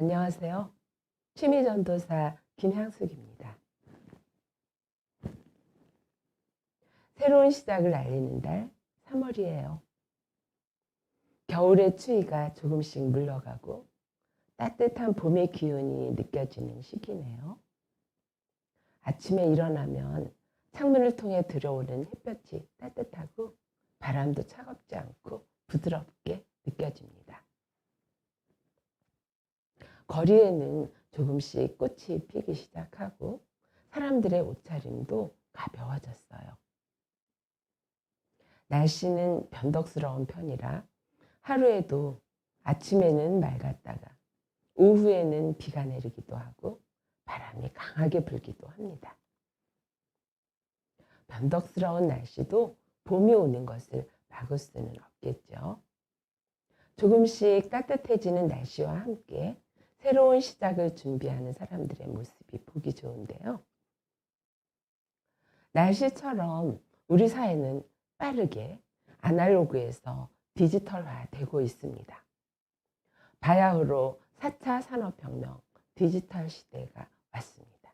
안녕하세요. 취미전도사 김향숙입니다. 새로운 시작을 알리는 달 3월이에요. 겨울의 추위가 조금씩 물러가고 따뜻한 봄의 기운이 느껴지는 시기네요. 아침에 일어나면 창문을 통해 들어오는 햇볕이 따뜻하고 바람도 차갑지 않고 부드럽게 느껴집니다. 거리에는 조금씩 꽃이 피기 시작하고 사람들의 옷차림도 가벼워졌어요. 날씨는 변덕스러운 편이라 하루에도 아침에는 맑았다가 오후에는 비가 내리기도 하고 바람이 강하게 불기도 합니다. 변덕스러운 날씨도 봄이 오는 것을 막을 수는 없겠죠. 조금씩 따뜻해지는 날씨와 함께 새로운 시작을 준비하는 사람들의 모습이 보기 좋은데요. 날씨처럼 우리 사회는 빠르게 아날로그에서 디지털화 되고 있습니다. 바야흐로 4차 산업혁명 디지털 시대가 왔습니다.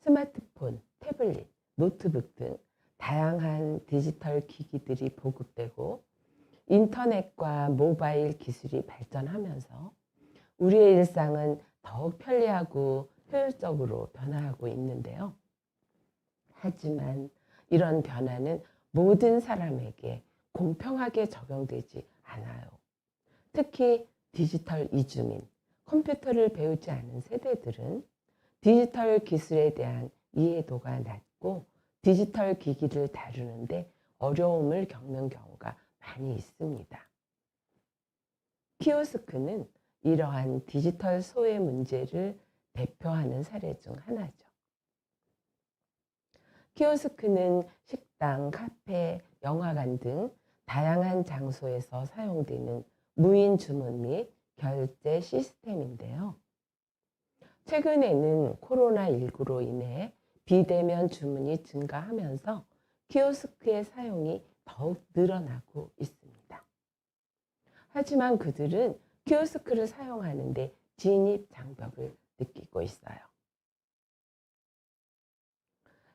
스마트폰, 태블릿, 노트북 등 다양한 디지털 기기들이 보급되고 인터넷과 모바일 기술이 발전하면서 우리의 일상은 더욱 편리하고 효율적으로 변화하고 있는데요. 하지만 이런 변화는 모든 사람에게 공평하게 적용되지 않아요. 특히 디지털 이주민, 컴퓨터를 배우지 않은 세대들은 디지털 기술에 대한 이해도가 낮고 디지털 기기를 다루는데 어려움을 겪는 경우가 많이 있습니다. 키오스크는 이러한 디지털 소외 문제를 대표하는 사례 중 하나죠. 키오스크는 식당, 카페, 영화관 등 다양한 장소에서 사용되는 무인 주문 및 결제 시스템인데요. 최근에는 코로나19로 인해 비대면 주문이 증가하면서 키오스크의 사용이 더욱 늘어나고 있습니다. 하지만 그들은 키오스크를 사용하는데 진입 장벽을 느끼고 있어요.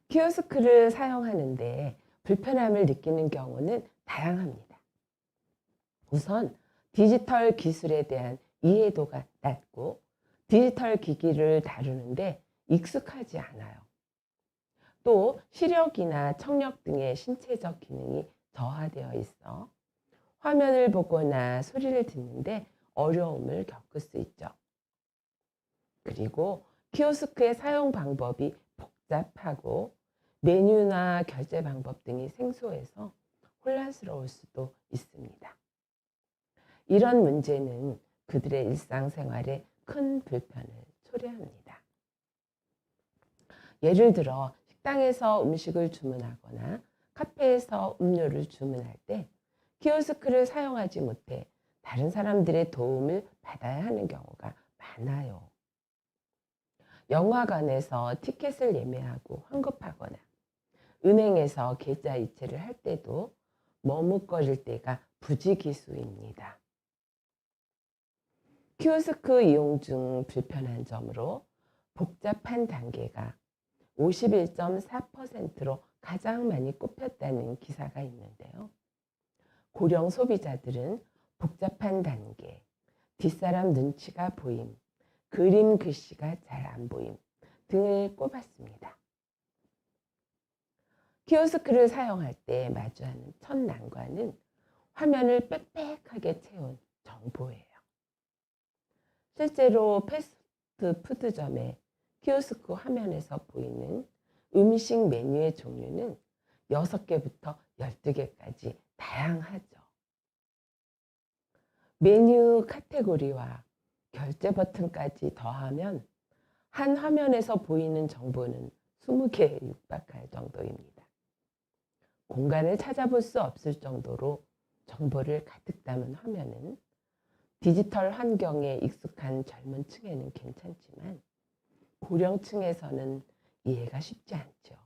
키오스크를 사용하는데 불편함을 느끼는 경우는 다양합니다. 우선 디지털 기술에 대한 이해도가 낮고 디지털 기기를 다루는데 익숙하지 않아요. 또 시력이나 청력 등의 신체적 기능이 저하되어 있어 화면을 보거나 소리를 듣는데 어려움을 겪을 수 있죠. 그리고 키오스크의 사용 방법이 복잡하고 메뉴나 결제 방법 등이 생소해서 혼란스러울 수도 있습니다. 이런 문제는 그들의 일상생활에 큰 불편을 초래합니다. 예를 들어 식당에서 음식을 주문하거나 카페에서 음료를 주문할 때 키오스크를 사용하지 못해 다른 사람들의 도움을 받아야 하는 경우가 많아요. 영화관에서 티켓을 예매하고 환급하거나 은행에서 계좌 이체를 할 때도 머뭇거릴 때가 부지기수입니다. 키오스크 이용 중 불편한 점으로 복잡한 단계가 51.4%로 가장 많이 꼽혔다는 기사가 있는데요. 고령 소비자들은 복잡한 단계, 뒷사람 눈치가 보임, 그림 글씨가 잘 안 보임 등을 꼽았습니다. 키오스크를 사용할 때 마주하는 첫 난관은 화면을 빽빽하게 채운 정보예요. 실제로 패스트푸드점의 키오스크 화면에서 보이는 음식 메뉴의 종류는 6개부터 12개까지 다양하죠. 메뉴 카테고리와 결제 버튼까지 더하면 한 화면에서 보이는 정보는 20개에 육박할 정도입니다. 공간을 찾아볼 수 없을 정도로 정보를 가득 담은 화면은 디지털 환경에 익숙한 젊은 층에는 괜찮지만 고령층에서는 이해가 쉽지 않죠.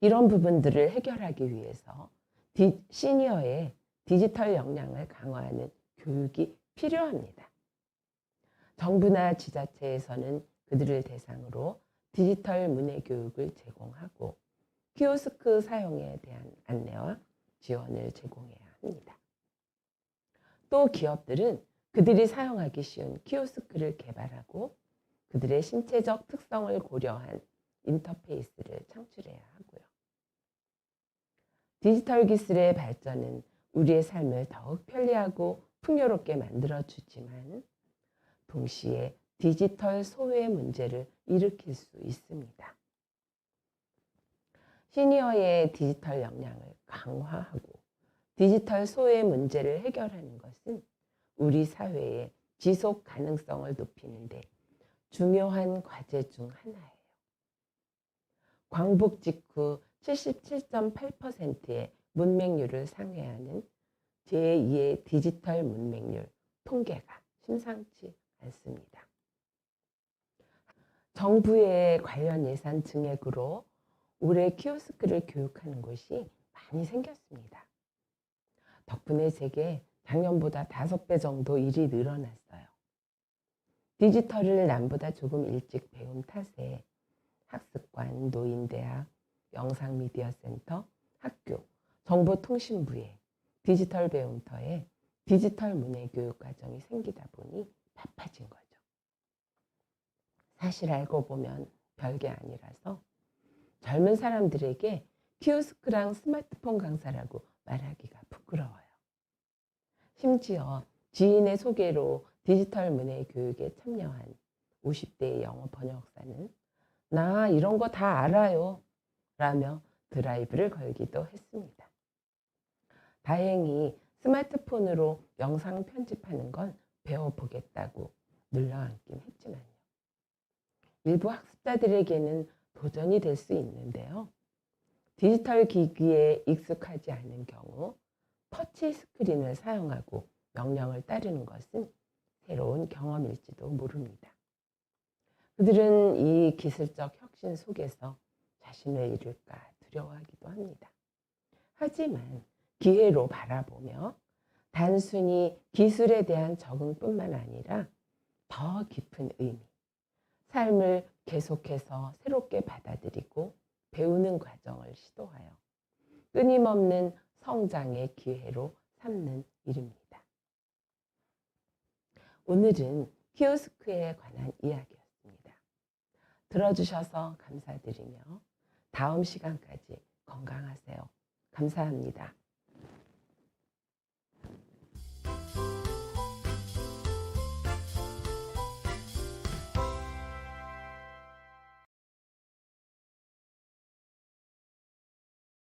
이런 부분들을 해결하기 위해서 디, 시니어의 디지털 역량을 강화하는 교육이 필요합니다. 정부나 지자체에서는 그들을 대상으로 디지털 문해 교육을 제공하고 키오스크 사용에 대한 안내와 지원을 제공해야 합니다. 또 기업들은 그들이 사용하기 쉬운 키오스크를 개발하고 그들의 신체적 특성을 고려한 인터페이스를 창출해야 하고요. 디지털 기술의 발전은 우리의 삶을 더욱 편리하고 풍요롭게 만들어 주지만 동시에 디지털 소외 문제를 일으킬 수 있습니다. 시니어의 디지털 역량을 강화하고 디지털 소외 문제를 해결하는 것은 우리 사회의 지속 가능성을 높이는데 중요한 과제 중 하나예요. 광복 직후 77.8%의 문맹률을 상회하는 제2의 디지털 문맹률 통계가 심상치 않습니다. 정부의 관련 예산 증액으로 올해 키오스크를 교육하는 곳이 많이 생겼습니다. 덕분에 제게 작년보다 다섯 배 정도 일이 늘어났어요. 디지털을 남보다 조금 일찍 배운 탓에 학습관, 노인대학, 영상미디어센터, 학교, 정보통신부에 디지털 배움터에 디지털 문해 교육 과정이 생기다 보니 바빠진 거죠. 사실 알고 보면 별게 아니라서 젊은 사람들에게 키오스크랑 스마트폰 강사라고 말하기가 부끄러워요. 심지어 지인의 소개로 디지털 문해 교육에 참여한 50대의 영어 번역사는 나 이런 거 다 알아요. 라며 드라이브를 걸기도 했습니다. 다행히 스마트폰으로 영상 편집하는 건 배워보겠다고 눌러앉긴 했지만요. 일부 학습자들에게는 도전이 될 수 있는데요. 디지털 기기에 익숙하지 않은 경우 터치 스크린을 사용하고 명령을 따르는 것은 새로운 경험일지도 모릅니다. 그들은 이 기술적 혁신 속에서 자신을 잃을까 두려워하기도 합니다. 하지만 기회로 바라보며 단순히 기술에 대한 적응뿐만 아니라 더 깊은 의미, 삶을 계속해서 새롭게 받아들이고 배우는 과정을 시도하여 끊임없는 성장의 기회로 삼는 일입니다. 오늘은 키오스크에 관한 이야기였습니다. 들어주셔서 감사드리며 다음 시간까지 건강하세요. 감사합니다.